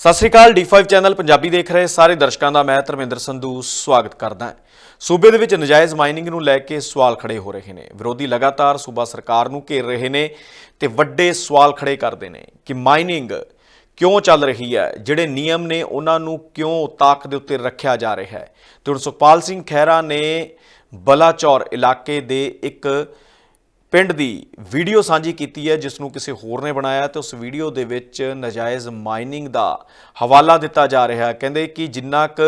ਸਤਿ ਸ੍ਰੀ ਅਕਾਲ D5 channel Punjabi ਦੇਖ ਰਹੇ ਸਾਰੇ ਦਰਸ਼ਕਾਂ ਦਾ, ਮੈਂ ਧਰਮਿੰਦਰ ਸੰਧੂ ਸਵਾਗਤ ਕਰਦਾ ਹਾਂ। ਸੂਬੇ ਦੇ ਵਿੱਚ ਨਜਾਇਜ਼ ਮਾਈਨਿੰਗ ਨੂੰ ਲੈ ਕੇ ਸਵਾਲ ਖੜੇ ਹੋ ਰਹੇ ਨੇ। ਵਿਰੋਧੀ ਲਗਾਤਾਰ ਸੂਬਾ ਸਰਕਾਰ ਨੂੰ ਘੇਰ ਰਹੇ ਨੇ ਤੇ ਵੱਡੇ ਸਵਾਲ ਖੜੇ ਕਰਦੇ ਨੇ ਕਿ ਮਾਈਨਿੰਗ ਕਿਉਂ ਚੱਲ ਰਹੀ ਹੈ? ਜਿਹੜੇ ਨਿਯਮ ਨੇ ਉਹਨਾਂ ਨੂੰ ਕਿਉਂ ਤਾਕ ਦੇ ਉੱਤੇ ਰੱਖਿਆ ਜਾ ਰਿਹਾ ਹੈ? ਤੇ ਹੁਣ ਸੁਖਪਾਲ ਸਿੰਘ ਖਹਿਰਾ ਨੇ ਬਲਾਚੌਰ ਇਲਾਕੇ ਦੇ ਇੱਕ ਪਿੰਡ ਦੀ ਵੀਡੀਓ ਸਾਂਝੀ ਕੀਤੀ ਹੈ, ਜਿਸ ਨੂੰ ਕਿਸੇ ਹੋਰ ਨੇ ਬਣਾਇਆ ਤੇ ਉਸ ਵੀਡੀਓ ਦੇ ਵਿੱਚ ਨਜਾਇਜ਼ ਮਾਈਨਿੰਗ ਦਾ ਹਵਾਲਾ ਦਿੱਤਾ ਜਾ ਰਿਹਾ ਹੈ। ਕਹਿੰਦੇ ਕਿ ਜਿੰਨਾ ਕੁ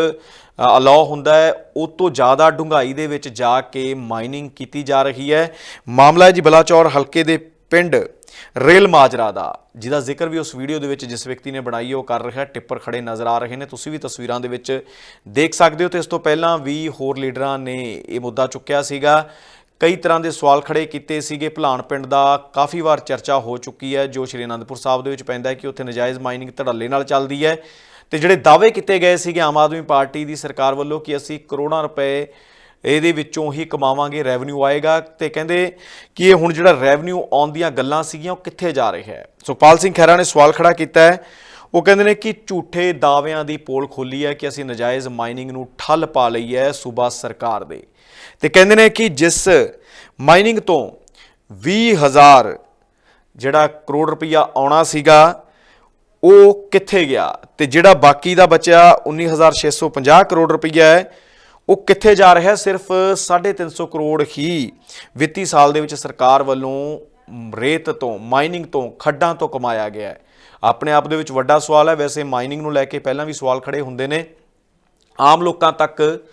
ਅਲਾਉ ਹੁੰਦਾ ਹੈ, ਉਹ ਤੋਂ ਜ਼ਿਆਦਾ ਡੂੰਘਾਈ ਦੇ ਵਿੱਚ ਜਾ ਕੇ ਮਾਈਨਿੰਗ ਕੀਤੀ ਜਾ ਰਹੀ ਹੈ। ਮਾਮਲਾ ਹੈ ਜੀ ਬਲਾਚੌਰ ਹਲਕੇ ਦੇ ਪਿੰਡ ਰੇਲ ਮਾਜਰਾ ਦਾ, ਜਿਹਦਾ ਜ਼ਿਕਰ ਵੀ ਉਸ ਵੀਡੀਓ ਦੇ ਵਿੱਚ ਜਿਸ ਵਿਅਕਤੀ ਨੇ ਬਣਾਈ ਹੈ, ਉਹ ਕਰ ਰਿਹਾ ਟਿੱਪਰ ਖੜੇ ਨਜ਼ਰ ਆ ਰਹੇ ਨੇ। ਤੁਸੀਂ ਵੀ ਤਸਵੀਰਾਂ ਦੇ ਵਿੱਚ ਦੇਖ ਸਕਦੇ ਹੋ ਤੇ ਇਸ ਤੋਂ ਪਹਿਲਾਂ ਵੀ ਹੋਰ ਲੀਡਰਾਂ ਨੇ ਇਹ ਮੁੱਦਾ ਚੁੱਕਿਆ ਸੀਗਾ। ਕਈ ਤਰ੍ਹਾਂ ਦੇ ਸਵਾਲ ਖੜੇ ਕੀਤੇ ਸੀਗੇ। ਭਲਾਣ ਪਿੰਡ ਦਾ ਕਾਫੀ ਵਾਰ ਚਰਚਾ ਹੋ ਚੁੱਕੀ ਹੈ। ਜੋ ਸ਼੍ਰੀ ਅਨੰਦਪੁਰ ਸਾਹਿਬ ਦੇ ਵਿੱਚ ਪੈਂਦਾ ਹੈ ਕਿ ਉੱਥੇ ਨਜਾਇਜ਼ ਮਾਈਨਿੰਗ ਧੜੱਲੇ ਨਾਲ ਚੱਲਦੀ ਹੈ। ਤੇ ਜਿਹੜੇ ਦਾਅਵੇ ਕੀਤੇ ਗਏ ਸੀਗੇ ਆਮ ਆਦਮੀ ਪਾਰਟੀ ਦੀ ਸਰਕਾਰ ਵੱਲੋਂ ਕਿ ਅਸੀਂ ਕਰੋੜਾਂ ਰੁਪਏ ਇਹਦੇ ਵਿੱਚੋਂ ਹੀ ਕਮਾਵਾਂਗੇ ਰੈਵਨਿਊ ਆਏਗਾ। ਤੇ ਕਹਿੰਦੇ ਕਿ ਇਹ ਹੁਣ ਜਿਹੜਾ ਰੈਵਨਿਊ ਆਉਣ ਦੀਆਂ ਗੱਲਾਂ ਸੀਗੀਆਂ, ਉਹ ਕਿੱਥੇ ਜਾ ਰਿਹਾ ਹੈ? ਸੁਖਪਾਲ ਸਿੰਘ ਖਹਿਰਾ ਨੇ ਸਵਾਲ ਖੜਾ ਕੀਤਾ ਹੈ। ਉਹ ਕਹਿੰਦੇ ਨੇ ਕਿ ਝੂਠੇ ਦਾਅਵਿਆਂ ਦੀ ਪੋਲ ਖੋਲੀ ਹੈ ਕਿ ਅਸੀਂ ਨਜਾਇਜ਼ ਮਾਈਨਿੰਗ ਨੂੰ ਠੱਲ ਪਾ ਲਈ ਹੈ ਸੂਬਾ ਸਰਕਾਰ ਦੇ। ਤੇ ਕਹਿੰਦੇ ਨੇ ਕਿ ਜਿਸ ਮਾਈਨਿੰਗ ਤੋਂ 20000 ਜਿਹੜਾ ਕਰੋੜ ਰੁਪਈਆ ਆਉਣਾ ਸੀਗਾ, ਉਹ ਕਿੱਥੇ ਗਿਆ? ਤੇ ਜਿਹੜਾ ਬਾਕੀ ਦਾ ਬਚਿਆ 19650 ਕਰੋੜ ਰੁਪਈਆ ਹੈ, ਉਹ ਕਿੱਥੇ ਜਾ ਰਿਹਾ? ਹੈ ਸਿਰਫ 350 ਕਰੋੜ ਹੀ ਵਿੱਤੀ ਸਾਲ ਦੇ ਵਿੱਚ ਸਰਕਾਰ ਵੱਲੋਂ ਰੇਤ ਤੋਂ, ਮਾਈਨਿੰਗ ਤੋਂ, ਖੱਡਾਂ ਤੋਂ ਕਮਾਇਆ ਗਿਆ ਹੈ। ਆਪਣੇ ਆਪ ਦੇ ਵਿੱਚ ਵੱਡਾ ਸਵਾਲ ਹੈ। ਵੈਸੇ ਮਾਈਨਿੰਗ ਨੂੰ ਲੈ ਕੇ ਪਹਿਲਾਂ ਵੀ ਸਵਾਲ ਖੜੇ ਹੁੰਦੇ ਨੇ। ਆਮ ਲੋਕਾਂ ਤੱਕ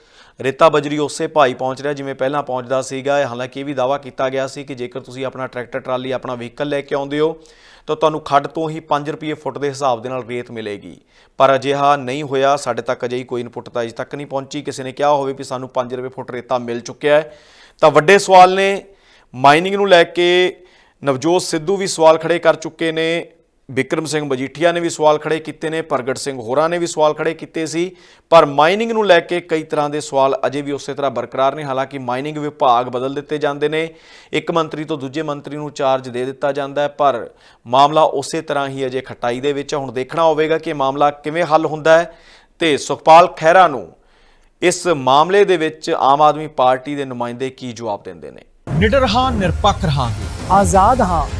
ਰੇਤਾ ਬਜਰੀ ਉਸੇ ਭਾਈ ਪਹੁੰਚ ਰਿਹਾ ਜਿਵੇਂ ਪਹਿਲਾਂ ਪਹੁੰਚਦਾ ਸੀਗਾ। ਹਾਲਾਂਕਿ ਇਹ ਵੀ ਦਾਵਾ ਕੀਤਾ ਗਿਆ ਸੀ ਕਿ ਜੇਕਰ ਤੁਸੀਂ ਆਪਣਾ ਟਰੈਕਟਰ, ਟਰਾਲੀ, ਆਪਣਾ ਵਹੀਕਲ ਲੈ ਕੇ ਆਉਂਦੇ ਹੋ, ਤਾਂ ਤੁਹਾਨੂੰ ਖੱਡ ਤੋਂ ਹੀ 5 ਰੁਪਏ ਫੁੱਟ ਦੇ ਹਿਸਾਬ ਦੇ ਨਾਲ ਰੇਤ ਮਿਲੇਗੀ। ਪਰ ਅਜਿਹਾ ਨਹੀਂ ਹੋਇਆ। ਸਾਡੇ ਤੱਕ ਅਜਿਹੀ ਕੋਈ ਇਨਪੁਟ ਤਾਂ ਅਜੇ ਤੱਕ ਨਹੀਂ ਪਹੁੰਚੀ। ਕਿਸੇ ਨੇ ਕਿਹਾ ਹੋਵੇ ਵੀ ਸਾਨੂੰ 5 ਰੁਪਏ ਫੁੱਟ ਰੇਤਾ ਮਿਲ ਚੁੱਕਿਆ ਹੈ। ਤਾਂ ਵੱਡੇ ਸਵਾਲ ਨੇ। ਮਾਈਨਿੰਗ ਨੂੰ ਲੈ ਕੇ ਨਵਜੋਤ ਸਿੱਧੂ ਵੀ ਸਵਾਲ ਖੜੇ ਕਰ ਚੁੱਕੇ ਨੇ। ਵਿਕਰਮ ਸਿੰਘ ਮਜੀਠੀਆ ਨੇ ਵੀ ਸਵਾਲ ਖੜੇ ਕੀਤੇ ਨੇ ਪ੍ਰਗਟ ਸਿੰਘ ਹੋਰਾਂ ਨੇ ਵੀ ਸਵਾਲ ਖੜੇ ਕੀਤੇ ਸੀ ਪਰ ਮਾਈਨਿੰਗ ਨੂੰ ਲੈ ਕੇ ਕਈ ਤਰ੍ਹਾਂ ਦੇ ਸਵਾਲ ਅਜੇ ਵੀ ਉਸੇ ਤਰ੍ਹਾਂ ਬਰਕਰਾਰ ਨੇ। ਹਾਲਾਂਕਿ ਮਾਈਨਿੰਗ ਵਿਭਾਗ ਬਦਲ ਦਿੱਤੇ ਜਾਂਦੇ ਨੇ ਇੱਕ ਮੰਤਰੀ ਤੋਂ ਦੂਜੇ ਮੰਤਰੀ ਨੂੰ ਚਾਰਜ ਦੇ ਦਿੱਤਾ ਜਾਂਦਾ ਹੈ ਪਰ ਮਾਮਲਾ ਉਸੇ ਤਰ੍ਹਾਂ ਹੀ ਅਜੇ ਖਟਾਈ ਦੇ ਵਿੱਚ ਹੈ। ਹੁਣ ਦੇਖਣਾ ਹੋਵੇਗਾ ਕਿ ਇਹ ਮਾਮਲਾ ਕਿਵੇਂ ਹੱਲ ਹੁੰਦਾ ਹੈ ਤੇ ਸੁਖਪਾਲ ਖਹਿਰਾ ਨੂੰ ਇਸ ਮਾਮਲੇ ਦੇ ਵਿੱਚ ਆਮ ਆਦਮੀ ਪਾਰਟੀ ਦੇ ਨੁਮਾਇੰਦੇ ਕੀ ਜਵਾਬ ਦਿੰਦੇ ਨੇ? ਨਿਡਰ ਹਾਂ ਨਿਰਪੱਖ ਰਹਾਂਗੇ। ਆਜ਼ਾਦ ਹਾਂ।